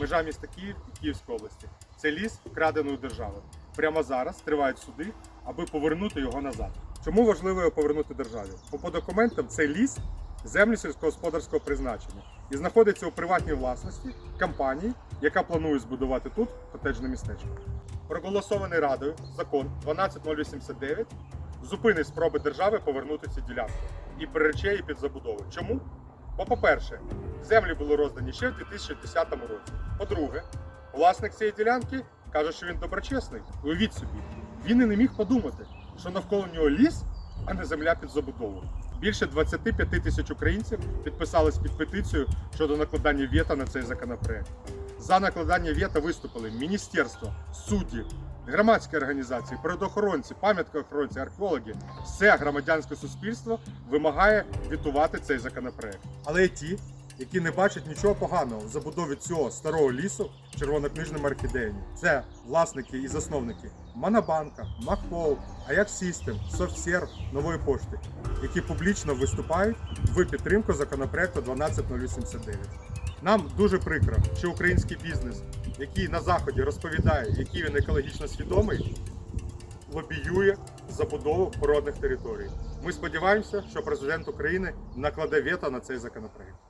межа міста Київ і Київської області. Це ліс вкраденої держави. Прямо зараз тривають суди, аби повернути його назад. Чому важливо його повернути державі? Бо по документам це ліс землі сільськогосподарського призначення і знаходиться у приватній власності компанії, яка планує збудувати тут котеджне містечко. Проголосований радою закон 12089 зупинить спроби держави повернути ці ділянки і прирече її під забудову. Чому? Бо, по-перше, землі були роздані ще в 2010 році. По-друге, власник цієї ділянки каже, що він доброчесний. Уявіть собі, він і не міг подумати, що навколо нього ліс, а не земля під забудову. Більше 25 тисяч українців підписались під петицію щодо накладання вєта на цей законопроект. За накладання вето виступили міністерство, судді, громадські організації, природоохоронці, пам'яткоохоронці, археологи. Все громадянське суспільство вимагає вітувати цей законопроект. Але є ті, які не бачать нічого поганого в забудові цього старого лісу червонокнижними орхідеями. Це власники і засновники Монобанка, Макпол, Ajax System, SoftServe, Нової пошти, які публічно виступають в підтримку законопроекту 12089. Нам дуже прикро, що український бізнес, який на заході розповідає, який він екологічно свідомий, лобіює забудову природних територій. Ми сподіваємося, що президент України накладе вето на цей законопроект.